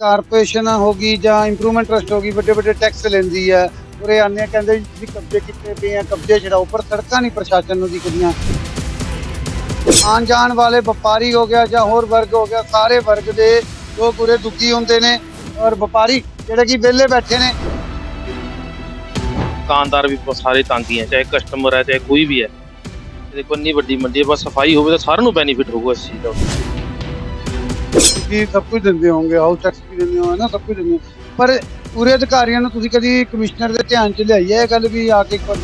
Corporation ਹੋ ਗਈ ਜਾਂ ਇੰਪਰੂਵਮੈਂਟ ਟਰਸਟ ਹੋ ਗਈ ਵੱਡੇ ਵੱਡੇ ਟੈਕਸ ਲੈਂਦੀ ਹੈ। ਉਰੇ ਆਨੇ ਕਹਿੰਦੇ ਜੀ ਤੁਸੀਂ ਕਬਜ਼ੇ ਕੀਤੇ ਪਏ ਆ, ਕਬਜ਼ੇ ਛਡਾਓ ਪਰ ਸੜਕਾਂ ਨਹੀਂ ਪ੍ਰਸ਼ਾਸਨ ਨੂੰ ਦਿਖਦੀਆਂ। ਆਉਣ ਜਾਣ ਵਾਲੇ ਵਪਾਰੀ ਹੋ ਗਿਆ ਜਾਂ ਹੋਰ ਵਰਗ ਹੋ ਗਿਆ, ਸਾਰੇ ਵਰਗ ਦੇ ਲੋਕ ਉਰੇ ਦੁਖੀ ਹੁੰਦੇ ਨੇ। ਔਰ ਵਪਾਰੀ ਜਿਹੜੇ ਕਿ ਵਿਹਲੇ ਬੈਠੇ ਨੇ। ਦੁਕਾਨਦਾਰ ਵੀ ਸਾਰੇ ਤੰਗ ਹੈ ਚਾਹੇ ਕਸਟਮਰ ਹੈ, ਚਾਹੇ ਕੋਈ ਵੀ ਹੈ। ਦੇਖੋ, ਇੰਨੀ ਵੱਡੀ ਮੰਡੀ ਹੈ, ਬਸ ਸਫ਼ਾਈ ਹੋਵੇ ਤਾਂ ਸਾਰਿਆਂ ਨੂੰ ਬੈਨੀਫਿਟ ਹੋਊਗਾ ਇਸ ਚੀਜ਼ ਦਾ। ਤੁਸੀਂ ਸਭ ਕੁਝ ਦਿੰਦੇ ਹੋਵੋਗੇ ਹਾਊਸ ਟੈਕਸ ਵੀ ਦਿੰਦੇ ਹੋ ਨਾ ਸਭ ਕੁਝ ਦਿੰਦੇ ਹੋ ਪਰ ਉਰੇ ਅਧਿਕਾਰੀਆਂ ਨੂੰ ਤੁਸੀਂ ਕਦੀ ਕਮਿਸ਼ਨਰ ਦੇ ਧਿਆਨ 'ਚ ਲਿਆਈ ਹੈ ਇਹ ਗੱਲ ਵੀ ਆ ਕੇ ਇੱਕ ਵਾਰ?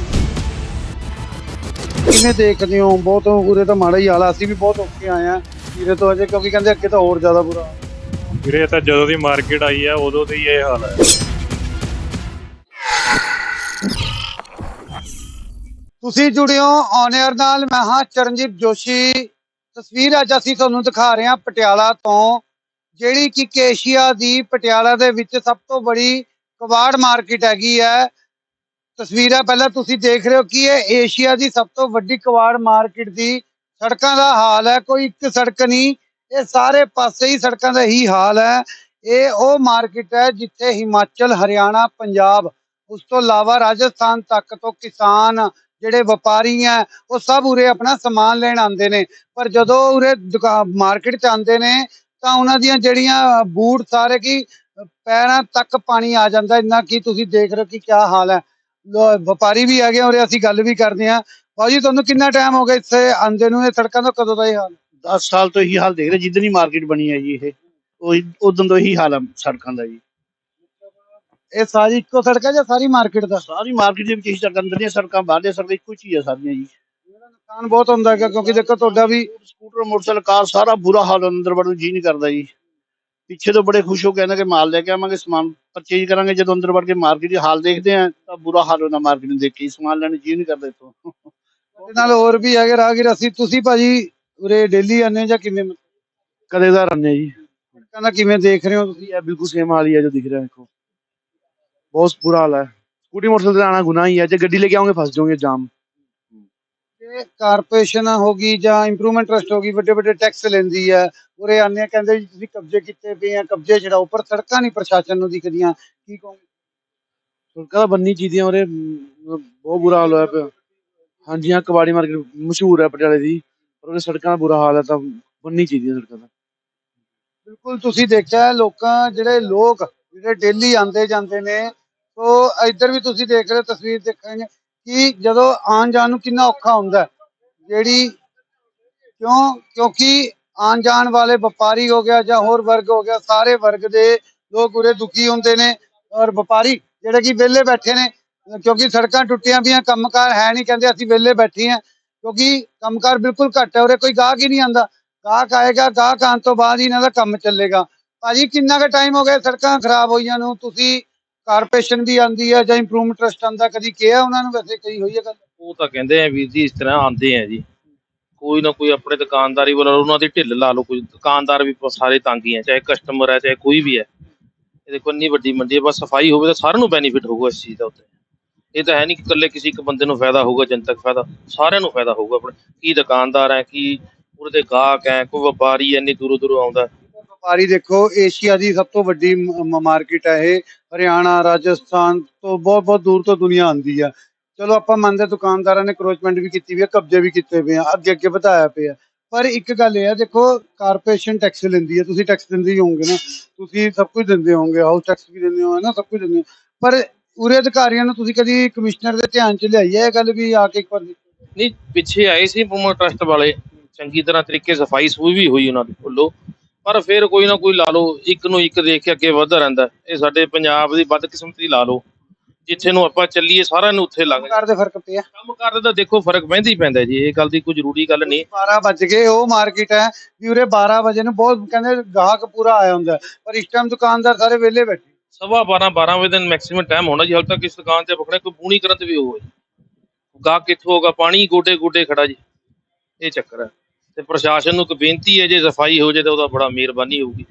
ਕਿਵੇਂ ਦੇਖਦੇ ਹੋ? ਬਹੁਤ ਉਰੇ ਤਾਂ ਮਾੜਾ ਹੀ ਹਾਲ ਆ। ਅਸੀਂ ਵੀ ਬਹੁਤ ਔਖੇ ਆਏ ਆ ਵੀਰੇ ਤੋਂ ਅਜੇ ਕਿਉਂਕਿ ਕਹਿੰਦੇ ਅੱਗੇ ਤਾਂ ਹੋਰ ਜ਼ਿਆਦਾ ਬੁਰਾ ਹਾਲ। ਵੀਰੇ ਇਹ ਤਾਂ ਜਦੋਂ ਦੀ ਮਾਰਕੀਟ ਆਈ ਆ ਉਦੋਂ ਦੀ ਇਹ ਹਾਲ ਹੈ ਤੁਸੀਂ ਜੁੜੇ ਹੋ ਔਨ 에ਅਰ ਨਾਲ। ਮੈਂ ਹਾਂ ਚਰਨਜੀਤ ਜੋਸ਼ੀ। ਤਸਵੀਰ ਅੱਜ ਅਸੀਂ ਤੁਹਾਨੂੰ ਦਿਖਾ ਰਹੇ ਹਾਂ ਪਟਿਆਲਾ ਤੋਂ ਜਿਹੜੀ ਕਿ ਕੇਸ਼ੀਆ ਦੀ ਪਟਿਆਲਾ ਦੇ ਵਿੱਚ ਸਭ ਤੋਂ ਬੜੀ ਕਬਾੜ ਮਾਰਕੀਟ ਹੈਗੀ ਹੈ। ਤਸਵੀਰਾਂ ਪਹਿਲਾਂ ਤੁਸੀਂ ਦੇਖ ਰਹੇ ਹੋ ਕਿ ਇਹ ਏਸ਼ੀਆ ਦੀ ਸਭ ਤੋਂ ਵੱਡੀ ਕਬਾੜ ਮਾਰਕੀਟ ਦੀ ਸੜਕਾਂ ਦਾ ਹਾਲ ਹੈ। ਕੋਈ ਇੱਕ ਸੜਕ ਨਹੀਂ, ਇਹ ਸਾਰੇ ਪਾਸੇ ਹੀ ਸੜਕਾਂ ਦਾ ਹੀ ਹਾਲ ਹੈ। ਇਹ ਉਹ ਮਾਰਕੀਟ ਹੈ ਜਿੱਥੇ ਹਿਮਾਚਲ, ਹਰਿਆਣਾ, ਪੰਜਾਬ, ਉਸ ਤੋਂ ਇਲਾਵਾ ਰਾਜਸਥਾਨ ਤੱਕ ਤੋਂ ਕਿਸਾਨ ਜਿਹੜੇ ਵਪਾਰੀ ਆ ਉਹ ਸਭ ਉਰੇ ਆਪਣਾ ਸਮਾਨ ਲੈਣ ਆਉਂਦੇ ਨੇ। ਪਰ ਜਦੋਂ ਉਰੇ ਦੁਕਾਨ ਮਾਰਕੀਟ 'ਚ ਆਉਂਦੇ ਨੇ ਤਾਂ ਉਹਨਾਂ ਦੀਆਂ ਜਿਹੜੀਆਂ ਬੂਟ ਸਾਰੇ ਕੀ ਪੈਰਾਂ ਤੱਕ ਪਾਣੀ ਆ ਜਾਂਦਾ ਇੰਨਾ ਕੀ ਤੁਸੀਂ ਦੇਖ ਰਹੇ ਹੋ ਕਿ ਕੀ ਹਾਲ ਹੈ। ਵਪਾਰੀ ਵੀ ਹੈਗੇ ਉਰੇ ਅਸੀਂ ਗੱਲ ਵੀ ਕਰਦੇ ਹਾਂ। ਬਾਜੀ ਤੁਹਾਨੂੰ ਕਿੰਨਾ ਟਾਈਮ ਹੋ ਗਿਆ ਇੱਥੇ ਆਉਂਦੇ ਨੂੰ? ਇਹ ਸੜਕਾਂ ਦਾ ਕਦੋਂ ਦਾ ਇਹ ਹਾਲ 10 ਸਾਲ ਤੋਂ ਇਹੀ ਹਾਲ ਦੇਖ ਰਹੇ ਜਿੱਦਣ ਹੀ ਮਾਰਕੀਟ ਬਣੀ ਹੈ ਜੀ ਇਹ। ਉਦੋਂ ਤੋਂ ਇਹੀ ਹਾਲ ਹੈ ਸੜਕਾਂ ਦਾ ਜੀ। ਇਹ ਸਾਰੀ ਇੱਕੋ ਸੜਕ ਹੈ ਜਾਂ ਸਾਰੀ ਮਾਰਕੀਟ ਦਾ? ਸਾਰੀ ਮਾਰਕੀਟ ਦੇ ਵਿੱਚ ਇਹੀ ਸੜਕਾਂ ਅੰਦਰਲੀਆਂ ਸੜਕਾਂ ਬਾਹਰਲੀਆਂ ਸੜਕਾਂ ਇੱਕੋ ਹੀ ਹੈ ਸਾਰੀਆਂ ਜੀ। ਨੁਕਸਾਨ ਬਹੁਤ ਹੁੰਦਾ ਹੈਗਾ ਕਿਉਂਕਿ ਦੇਖੋ ਤੁਹਾਡਾ ਵੀ ਸਕੂਟਰ ਮੋਟਰਸਾਈਕਲ ਕਾਰ ਸਾਰਾ ਬੁਰਾ ਹਾਲ ਅੰਦਰ ਵੜਨ ਨੂੰ ਜੀ ਨਹੀਂ ਕਰਦਾ ਜੀ। ਪਿੱਛੇ ਤੋਂ ਬੜੇ ਖੁਸ਼ ਹੋ ਕੇ ਕਹਿੰਦੇ ਕਿ ਮਾਲ ਲੈ ਕੇ ਆਵਾਂਗੇ ਸਮਾਨ ਪਰਚੇਜ ਕਰਾਂਗੇ ਜਦੋਂ ਅੰਦਰ ਵੜ ਕੇ ਮਾਰਕੀਟ ਦੇ ਹਾਲ ਦੇਖਦੇ ਆ ਤਾਂ ਬੁਰਾ ਹਾਲ ਹੁੰਦਾ ਮਾਰਕੀਟ ਨੂੰ ਦੇਖ ਕੇ ਹੀ ਸਮਾਨ ਲੈਣ ਨੂੰ ਜੀ ਨਹੀਂ ਕਰਦਾ ਇੱਥੋਂ। ਇਹਦੇ ਨਾਲ ਹੋਰ ਵੀ ਹੈਗੇ ਰਾਹਗੀਰ ਅਸੀਂ ਤੁਸੀਂ ਭਾਜੀ ਉਰੇ ਡੇਲੀ ਆਨੇ ਜਾਂ ਕਿਵੇਂ? ਕਦੇ ਦਾ ਰੰਨੇ ਜੀ। ਸੜਕਾਂ ਦਾ ਕਿਵੇਂ ਦੇਖ ਰਹੇ ਹੋ ਤੁਸੀਂ? ਇਹ ਬਿਲਕੁਲ ਸੇਮ ਹਾਲ ਹੀ ਹੈ ਜੋ ਦਿਖ ਰਿਹਾ ਦੇਖੋ। ਬਹੁਤ ਬੁਰਾ ਹਾਲ ਹੈ। ਸਕੂਟੀ ਮੋਟਰਸਾਈਕਲ ਤੇ ਆਣਾ ਗੁਨਾਹ ਹੀ ਹੈ। ਜੇ ਗੱਡੀ ਲੈ ਕੇ ਆਓਗੇ ਫਸ ਜਾਓਗੇ ਜਾਮ। ਇਹ ਕਾਰਪੋਰੇਸ਼ਨ ਹੋ ਗਈ ਜਾਂ ਇੰਪਰੂਵਮੈਂਟ ਟਰਸਟ ਹੋ ਗਈ ਵੱਡੇ ਵੱਡੇ ਟੈਕਸ ਲੈਂਦੀ ਹੈ। ਉਰੇ ਆਨੇ ਆ, ਕਹਿੰਦੇ ਜੀ ਤੁਸੀਂ ਕਬਜ਼ੇ ਕੀਤੇ ਪਏ ਆ ਕਬਜ਼ੇ ਛਡਾਓ ਪਰ ਸੜਕਾਂ ਨਹੀਂ ਪ੍ਰਸ਼ਾਸਨ ਨੂੰ ਦਿਖਦੀਆਂ ਕੀ ਕਹੋਗੇ? ਸੜਕਾਂ ਤਾਂ ਬੰਨੀ ਚਾਹੀਦੀਆਂ ਉਰੇ ਬਹੁਤ ਬੁਰਾ ਹਾਲ ਹੋਇਆ ਪਿਆ। ਹਾਂਜੀ ਹਾਂ ਕਬਾੜੀ ਮਾਰਕੀਟ ਮਸ਼ਹੂਰ ਹੈ ਪਟਿਆਲੇ ਦੀ ਪਰ ਉਹਦੇ ਸੜਕਾਂ ਦਾ ਬੁਰਾ ਹਾਲ ਹੈ ਤਾਂ ਬੰਨੀ ਚਾਹੀਦੀਆਂ ਸੜਕਾਂ ਤਾਂ। ਬਿਲਕੁਲ ਤੁਸੀਂ ਦੇਖਿਆ ਲੋਕਾਂ ਜਿਹੜੇ ਲੋਕ ਜਿਹੜੇ ਡੇਲੀ ਆਉਂਦੇ ਜਾਂਦੇ ਨੇ ਸੋ ਇੱਧਰ ਵੀ ਤੁਸੀਂ ਦੇਖ ਰਹੇ ਤਸਵੀਰ ਦੇਖਾਂਗੇ ਕਿ ਜਦੋਂ ਆਉਣ ਜਾਣ ਨੂੰ ਕਿੰਨਾ ਔਖਾ ਹੁੰਦਾ ਜਿਹੜੀ ਕਿਉਂ, ਕਿਉਂਕਿ ਆਉਣ ਜਾਣ ਵਾਲੇ ਵਪਾਰੀ ਹੋ ਗਿਆ ਜਾਂ ਹੋਰ ਵਰਗ ਹੋ ਗਿਆ, ਸਾਰੇ ਵਰਗ ਦੇ ਲੋਕ ਉਰੇ ਦੁਖੀ ਹੁੰਦੇ ਨੇ ਔਰ ਵਪਾਰੀ ਜਿਹੜੇ ਕਿ ਵਿਹਲੇ ਬੈਠੇ ਨੇ, ਕਿਉਂਕਿ ਸੜਕਾਂ ਟੁੱਟੀਆਂ ਪਈਆਂ, ਕੰਮਕਾਰ ਹੈ ਨਹੀਂ, ਕਹਿੰਦੇ ਅਸੀਂ ਵਿਹਲੇ ਬੈਠੇ ਹਾਂ, ਕਿਉਂਕਿ ਕੰਮਕਾਰ ਬਿਲਕੁਲ ਘੱਟ ਹੈ, ਉਰੇ ਕੋਈ ਗਾਹਕ ਹੀ ਨਹੀਂ ਆਂਦਾ ਗਾਹਕ ਆਏਗਾ, ਗਾਹਕ ਆਉਣ ਤੋਂ ਬਾਅਦ ਹੀ ਇਹਨਾਂ ਦਾ ਕੰਮ ਚੱਲੇਗਾ। ਭਾਜੀ, ਕਿੰਨਾ ਕੁ ਟਾਈਮ ਹੋ ਗਿਆ ਸੜਕਾਂ ਖਰਾਬ ਹੋਈਆਂ ਨੂੰ? ਤੁਸੀਂ ਕਾਰਪੋਰੇਸ਼ਨ ਵੀ ਆਂਦੀ ਹੈ ਜਾਂ ਇੰਪਰੂਵਮੈਂਟ ਟਰਸਟ ਆਂਦਾ ਕਦੀ ਕਿਹਾ ਉਹਨਾਂ ਨੂੰ? ਵੈਸੇ ਕਹੀ ਹੋਈ ਹੈ ਗੱਲ। ਉਹ ਤਾਂ ਕਹਿੰਦੇ ਆ ਵੀਰ ਜੀ, ਇਸ ਤਰ੍ਹਾਂ ਆਉਂਦੇ ਆ ਜੀ। ਕੋਈ ਨਾ ਕੋਈ ਆਪਣੇ ਦੁਕਾਨਦਾਰੀ ਵੱਲੋਂ ਉਹਨਾਂ ਦੀ ਢਿੱਲ ਲਾ ਲਓ ਕੋਈ। ਦੁਕਾਨਦਾਰ ਵੀ ਸਾਰੇ ਤੰਗ ਹੀ ਹੈ ਚਾਹੇ ਕਸਟਮਰ ਹੈ ਚਾਹੇ ਕੋਈ ਵੀ ਹੈ ਇਹ ਦੇਖੋ, ਇੰਨੀ ਵੱਡੀ ਮੰਡੀ ਹੈ ਬਸ ਸਫ਼ਾਈ ਹੋਵੇ ਤਾਂ ਸਾਰਿਆਂ ਨੂੰ ਬੈਨੀਫਿਟ ਹੋਊਗਾ ਇਸ ਚੀਜ਼ ਦਾ ਉੱਤੇ। ਇਹ ਤਾਂ ਹੈ ਨਹੀਂ ਕਿ ਇਕੱਲੇ ਕਿਸੇ ਇੱਕ ਬੰਦੇ ਨੂੰ ਫਾਇਦਾ ਹੋਊਗਾ, ਜਨਤਕ ਫਾਇਦਾ। ਸਾਰਿਆਂ ਨੂੰ ਫਾਇਦਾ ਹੋਊਗਾ ਆਪਣੇ। ਕੀ ਦੁਕਾਨਦਾਰ ਹੈ ਕੀ ਉਹਦੇ ਗਾਹਕ ਹੈ ਕੋਈ ਵਪਾਰੀ ਇੰਨੀ ਦੂਰੋਂ ਦੂਰੋਂ ਆਉਂਦਾ। ਵਪਾਰੀ ਦੇਖੋ, ਏਸ਼ੀਆ ਦੀ ਸਭ ਤੋਂ ਵੱਡੀ ਮਾਰਕੀਟ ਹੈ ਇਹ। ਹਰਿਆਣਾ, ਰਾਜਸਥਾਨ ਤੋਂ ਬਹੁਤ ਬਹੁਤ ਦੂਰ ਤੋਂ ਦੁਨੀਆ ਆਉਂਦੀ ਆ। ਚਲੋ ਆਪਾਂ ਮੰਨਦੇ ਦੁਕਾਨਦਾਰਾਂ ਨੇ ਕਰੋਚਮੈਂਟ ਵੀ ਕੀਤੀ ਵੀ ਆ, ਕਬਜ਼ੇ ਵੀ ਕੀਤੇ ਪਏ ਆ ਅੱਗੇ ਅੱਗੇ ਵਧਾਇਆ ਪਿਆ। ਪਰ ਇੱਕ ਗੱਲ ਇਹ ਆ, ਦੇਖੋ ਕਾਰਪੋਰੇਸ਼ਨ ਟੈਕਸ ਲੈਂਦੀ ਹੈ ਤੁਸੀਂ ਟੈਕਸ ਦਿੰਦੇ ਹੀ ਹੋਵੋਗੇ ਨਾ। ਤੁਸੀਂ ਸਭ ਕੁਝ ਦਿੰਦੇ ਹੋਵੋਗੇ ਹਾਊਸ ਟੈਕਸ ਵੀ ਦਿੰਦੇ ਹੋ ਨਾ, ਸਭ ਕੁਝ ਦਿੰਦੇ ਪਰ ਉਰੇ ਅਧਿਕਾਰੀਆਂ ਨੂੰ ਤੁਸੀਂ ਕਦੀ ਕਮਿਸ਼ਨਰ ਦੇ ਧਿਆਨ 'ਚ ਲਿਆਈ ਹੈ ਇਹ ਗੱਲ ਵੀ, ਆ ਕੇ ਇੱਕ ਵਾਰ ਨਹੀਂ, ਪਿੱਛੇ ਆਏ ਸੀ ਪੂਮਾ ਟਰਸਟ ਵਾਲੇ। ਚੰਗੀ ਤਰ੍ਹਾਂ ਤਰੀਕੇ ਸਫ਼ਾਈ ਸੂਈ ਵੀ ਹੋਈ ਉਹਨਾਂ ਦੇ ਵੱਲੋਂ ਪਰ ਫਿਰ ਕੋਈ ਨਾ ਕੋਈ ਲਾ ਲਓ ਇੱਕ ਨੂੰ ਇੱਕ ਦੇਖ ਕੇ ਅੱਗੇ ਵੱਧਦਾ ਰਹਿੰਦਾ ਇਹ ਸਾਡੇ ਪੰਜਾਬ ਦੀ ਬਦਕਿਸਮਤੀ ਲਾ ਲਓ। ਜਿੱਥੇ ਨੂੰ ਆਪਾਂ ਚੱਲੀਏ ਸਾਰਿਆਂ ਨੂੰ ਉੱਥੇ ਲੱਗ ਕਾਰ ਦੇ ਫ਼ਰਕ ਪਿਆ। ਕੰਮ ਕਰਦੇ ਤਾਂ ਦੇਖੋ ਫ਼ਰਕ ਪੈਂਦਾ ਹੀ ਪੈਂਦਾ ਜੀ। ਇਹ ਗੱਲ ਦੀ ਕੋਈ ਜ਼ਰੂਰੀ ਗੱਲ ਨਹੀਂ। 12 ਵਜ ਗਏ ਉਹ ਮਾਰਕੀਟ ਹੈ। ਵੀ ਉਰੇ 12 ਵਜੇ ਨੂੰ ਬਹੁਤ ਕਹਿੰਦੇ ਗਾਹਕ ਪੂਰਾ ਆਇਆ ਹੁੰਦਾ ਹੈ। ਪਰ ਇਸ ਟਾਈਮ ਦੁਕਾਨਦਾਰ ਸਾਰੇ ਵਿਹਲੇ ਬੈਠੇ। ਸਵਾ 12 12 ਵਜੇ ਦਿਨ ਮੈਕਸਿਮਮ ਟਾਈਮ ਹੋਣਾ ਜੀ। ਹਾਲ ਤੱਕ ਇਸ ਦੁਕਾਨ ਤੇ ਪਕੜੇ ਕੋਈ ਪੂਣੀ ਕਰਨ ਤੇ ਵੀ ਹੋਵੇ ਗਾਹਕ ਕਿੱਥੋਂ ਹੋਗਾ ਪਾਣੀ ਗੋਡੇ ਗੋਡੇ ਖੜਾ ਜੀ। ਇਹ ਚੱਕਰ ਹੈ। ਤੇ ਪ੍ਰਸ਼ਾਸਨ ਨੂੰ ਇੱਕ ਬੇਨਤੀ ਹੈ ਜੇ ਸਫ਼ਾਈ ਹੋ ਜੇ ਤਾਂ ਉਹਦਾ ਬੜਾ ਮਿਹਰਬਾਨੀ ਹੋਊਗੀ।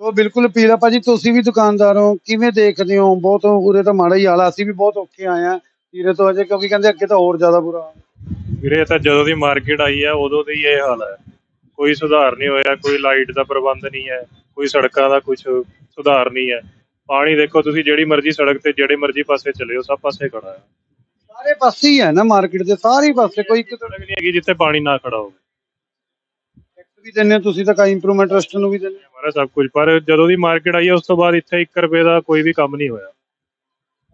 ਉਹ ਬਿਲਕੁਲ ਅਪੀਲ ਆ ਭਾਜੀ ਤੁਸੀਂ ਵੀ ਦੁਕਾਨਦਾਰ ਹੋ ਕਿਵੇਂ ਦੇਖਦੇ ਹੋ? ਬਹੁਤ ਉਰੇ ਤਾਂ ਮਾੜਾ ਹੀ ਹਾਲ ਆ ਅਸੀਂ ਵੀ ਬਹੁਤ ਔਖੇ ਆਏ ਆ ਵੀਰੇ ਤੋਂ ਅਜੇ ਕਿਉਂਕਿ ਕਹਿੰਦੇ ਅੱਗੇ ਤਾਂ ਹੋਰ ਜ਼ਿਆਦਾ ਬੁਰਾ ਹਾਲ ਹੈ। ਵੀਰੇ ਇਹ ਤਾਂ ਜਦੋਂ ਦੀ ਮਾਰਕੀਟ ਆਈ ਆ ਉਦੋਂ ਦੀ ਇਹ ਹਾਲ ਹੈ ਕੋਈ ਸੁਧਾਰ ਨਹੀਂ ਹੋਇਆ ਕੋਈ ਲਾਈਟ ਦਾ ਪ੍ਰਬੰਧ ਨਹੀਂ ਹੈ ਕੋਈ ਸੜਕਾਂ ਦਾ ਕੁਝ ਸੁਧਾਰ ਨਹੀਂ ਹੈ। ਪਾਣੀ ਦੇਖੋ ਤੁਸੀਂ ਜਿਹੜੀ ਮਰਜ਼ੀ ਸੜਕ ਤੇ ਜਿਹੜੇ ਮਰਜ਼ੀ ਪਾਸੇ ਚਲੇ ਜਾਓ ਸਭ ਪਾਸੇ ਖੜਾ ਹੈ। ਸਾਰੇ ਪਾਸੇ ਹੀ ਹੈ ਨਾ ਮਾਰਕੀਟ ਦੇ ਸਾਰੇ ਪਾਸੇ ਕੋਈ ਇੱਕ ਸੜਕ ਨਹੀਂ ਹੈਗੀ ਜਿੱਥੇ ਪਾਣੀ ਨਾ ਖੜਾ ਹੋਵੇ। ਵੀ ਦਿੰਦੇ ਹੋ? ਤੁਸੀਂ ਤਾਂ ਕਈ ਇੰਪਰੂਵਮੈਂਟ ਟਰਸਟ ਨੂੰ ਵੀ ਦਿੰਦੇ ਹੋ। ਹਮਾਰਾ ਸਭ ਕੁਝ ਪਰ ਜਦੋਂ ਦੀ ਮਾਰਕੀਟ ਆਈ ਹੈ ਉਸ ਤੋਂ ਬਾਅਦ ਇੱਥੇ 1 ਰੁਪਏ ਦਾ ਕੋਈ ਵੀ ਕੰਮ ਨਹੀਂ ਹੋਇਆ।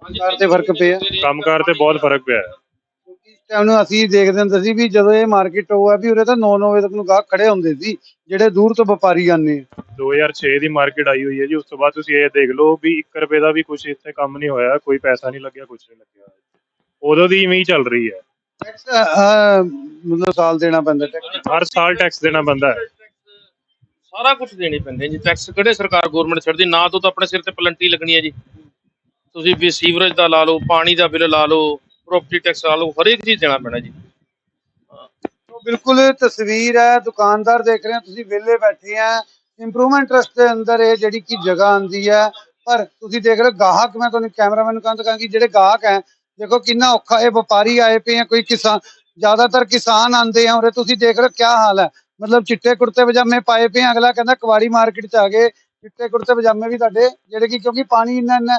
ਕੰਮਕਾਰ ਤੇ ਫ਼ਰਕ ਪਿਆ। ਕੰਮਕਾਰ ਤੇ ਬਹੁਤ ਫ਼ਰਕ ਪਿਆ। ਹੈ ਟਾਈਮ ਨੂੰ ਅਸੀਂ ਦੇਖਦੇ ਹੁੰਦੇ ਸੀ ਵੀ ਜਦੋਂ ਇਹ ਮਾਰਕੀਟ ਉਹ ਹੈ ਵੀ ਉਰੇ ਤਾਂ 9-9 ਵਜੇ ਤੱਕ ਨੂੰ ਗਾਹਕ ਖੜੇ ਹੁੰਦੇ ਸੀ ਜਿਹੜੇ ਦੂਰ ਤੋਂ ਵਪਾਰੀ ਆਉਂਦੇ ਆ। 2006 ਦੀ ਮਾਰਕੀਟ ਆਈ ਹੋਈ ਹੈ ਜੀ ਉਸ ਤੋਂ ਬਾਅਦ ਤੁਸੀਂ ਇਹ ਦੇਖ ਲਓ ਵੀ 1 ਰੁਪਏ ਦਾ ਵੀ ਕੁਝ ਇੱਥੇ ਕੰਮ ਨਹੀਂ ਹੋਇਆ ਕੋਈ ਪੈਸਾ ਨਹੀਂ ਲੱਗਿਆ ਕੁਝ ਨਹੀਂ ਲੱਗਿਆ। ਉਦੋਂ ਦੀ ਇਵੇਂ ਹੀ ਚੱਲ ਰਹੀ ਹੈ। ਟੈਕਸ ਮਤਲਬ ਸਾਲ ਦੇਣਾ ਪੈਂਦਾ ਟੈਕਸ ਹਰ ਸਾਲ ਟੈਕਸ ਦੇਣਾ ਪੈਂਦਾ ਹੈ। ਸਾਰਾ ਕੁਝ ਦੇਣੇ ਪੈਂਦੇ ਜੀ। ਟੈਕਸ ਕਿਹੜੇ ਸਰਕਾਰ ਗਵਰਨਮੈਂਟ ਛੱਡਦੀ? ਨਾ ਤੋਂ ਤਾਂ ਆਪਣੇ ਸਿਰ ਤੇ ਪਲੰਟੀ ਲੱਗਣੀ ਹੈ ਜੀ। ਤੁਸੀਂ ਵੀ ਸੀਵਰੇਜ ਦਾ ਲਾ ਲਓ ਪਾਣੀ ਦਾ ਬਿੱਲ ਲਾ ਲਓ ਪ੍ਰੋਪਰਟੀ ਟੈਕਸ ਲਾ ਲਓ ਹਰੇਕ ਚੀਜ਼ ਦੇਣਾ ਪੈਣਾ ਜੀ। ਬਿਲਕੁਲ ਤਸਵੀਰ ਹੈ ਦੁਕਾਨਦਾਰ ਦੇਖ ਰਹੇ ਹੋ ਤੁਸੀਂ ਵਿਹਲੇ ਬੈਠੇ ਆ। ਇੰਪਰੂਵਮੈਂਟ ਟਰਸਟ ਦੇ ਅੰਦਰ ਇਹ ਜਿਹੜੀ ਕੀ ਜਗ੍ਹਾ ਆਂਦੀ ਹੈ। ਪਰ ਤੁਸੀਂ ਦੇਖ ਰਹੇ ਹੋ ਗਾਹਕ ਮੈਂ ਤੁਹਾਨੂੰ ਕੈਮਰਾਮੈਨ ਨੂੰ ਕਹਿੰਦਾ ਕਹਾਂ ਕਿ ਜਿਹੜੇ ਗਾਹਕ ਹੈ ਦੇਖੋ ਕਿੰਨਾ ਔਖਾ ਇਹ ਵਪਾਰੀ ਆਏ ਪਏ ਆ, ਕੋਈ ਕਿਸਾਨ, ਜ਼ਿਆਦਾਤਰ ਕਿਸਾਨ ਆਂਦੇ ਆ, ਉਰੇ ਤੁਸੀਂ ਦੇਖ ਰਹੇ ਹੋ ਕਿਆ ਹਾਲ ਹੈ। ਮਤਲਬ ਚਿੱਟੇ ਕੁੜਤੇ ਪਜਾਮੇ ਪਾਏ ਪਏ ਆ, ਅਗਲਾ ਕਹਿੰਦਾ ਕਵਾੜੀ ਮਾਰਕੀਟ ਚ ਆ ਗਏ। ਚਿੱਟੇ ਕੁੜਤੇ ਪਜਾਮੇ ਵੀ ਤੁਹਾਡੇ, ਜਿਹੜੇ ਕਿ ਕਿਉਂਕਿ ਪਾਣੀ ਇੰਨਾ ਇੰਨਾ